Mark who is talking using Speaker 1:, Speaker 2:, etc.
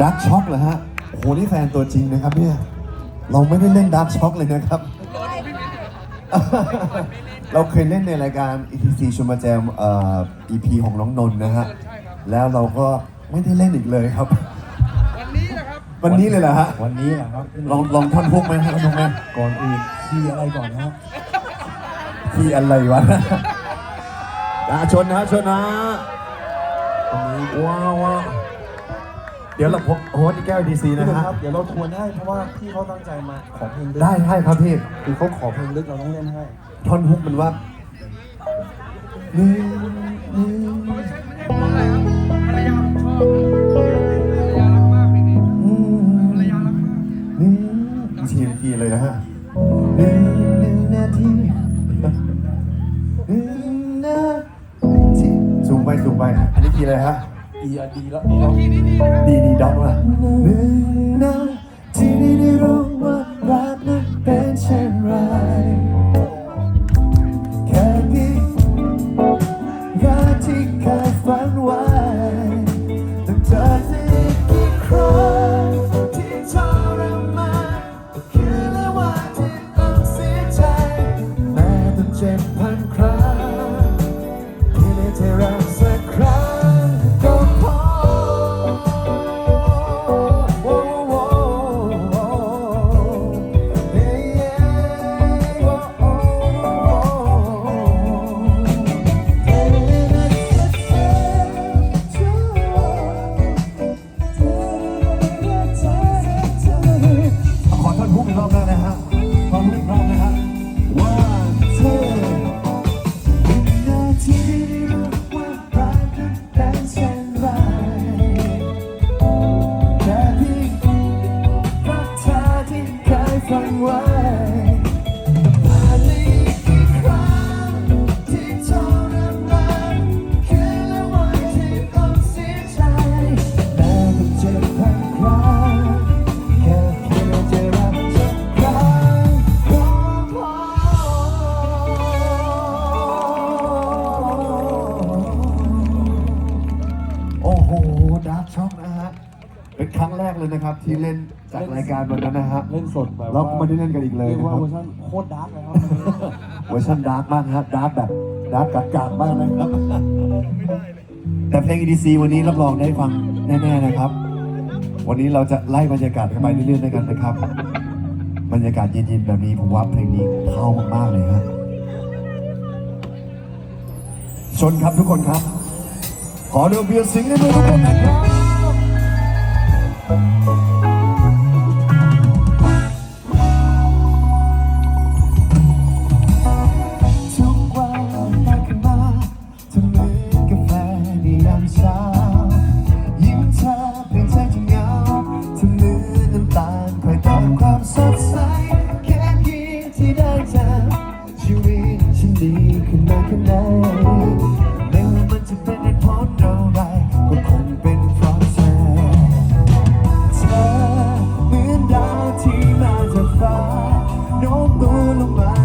Speaker 1: ดักช็อกเหรอฮะโอ้โหนี่แฟนตัวจริงนะครับเนี่ย เราไม่ได้เล่นดักช็อกเลยนะครับ เราเคยเล่นในรายการ ETC ชมมาแจมเอ่อ EP ของน้องนนท์นะฮะ แล้วเราก็ไม่ได้เล่นอีกเลยครับ
Speaker 2: วันนี้นะครับ
Speaker 1: วันนี้เลยเหรอฮะ
Speaker 3: วันนี้แหละครับ
Speaker 1: ลองลองท่อนฮุกไหมฮะท่อนฮุกไหม
Speaker 3: ก่อนอื่นที่อะไรก่อนนะครับ
Speaker 1: ที่อะไรวะอะชนนะชนนะ
Speaker 3: วันนี้
Speaker 1: ว้าวว้าวเดี๋ยวเราพบโฮสที่แก้ว ETC
Speaker 3: พี่
Speaker 1: นะ
Speaker 3: หนุ่ม
Speaker 1: ฮะ
Speaker 3: ครับ เดี๋ยวเราทวนให้เพราะว่าพี่เขาตั้งใจมาขอเพลงลึก
Speaker 1: ได้ให้ครับพี่
Speaker 3: คือเขาขอเพลงลึกเราต้องเล่นให้
Speaker 1: ท่อนฮุกมันว่า
Speaker 2: เพราะอะไรครับภรรยาผมชอบภรรยารักมากเพลงนี้ภรรยารักมาก
Speaker 1: ทีมทีเลยนะฮะหนึ่งหนึ่งนาทีหนึ่งนาทีสูงไปสูงไป อันนี้ทีอะไรฮะ
Speaker 3: ดีอะดีแล้วดีแล้ว
Speaker 2: ดีนะ
Speaker 1: ดีดีด็อกว่ะหนึ่งนาทีนี้ได้รู้ ท่อนฮุกอีกรอบได้นะฮะ แรกเลยนะครับ ที่เล่นจากรายการวันนั้นนะฮะ
Speaker 3: เล่นสดแบบ
Speaker 1: เราก็ไม่ได้เล่นกันอีกเลย
Speaker 3: เรียก
Speaker 1: นะ
Speaker 3: ว่า
Speaker 1: ครับ
Speaker 3: เวอร์ชันโคตรดาร์กเลยครับ
Speaker 1: เวอร์ชันดาร์กมากนะฮะดาร์กแบบดาร์กกัดกากมากนะครับ แต่เพลง EDC วันนี้รับรองได้ฟังแน่ๆนะครับ วันนี้เราจะไล่บรรยากาศกันไปเรื่อยๆด้วยกันนะครับ บรรยากาศเย็นๆแบบนี้ผมว่าเพลงนี้เข้ามากๆเลยฮะชนครับทุกคนครับ ขอเดือเบียร์สิงห์ในมือทุกคนนะครับ ทุ ม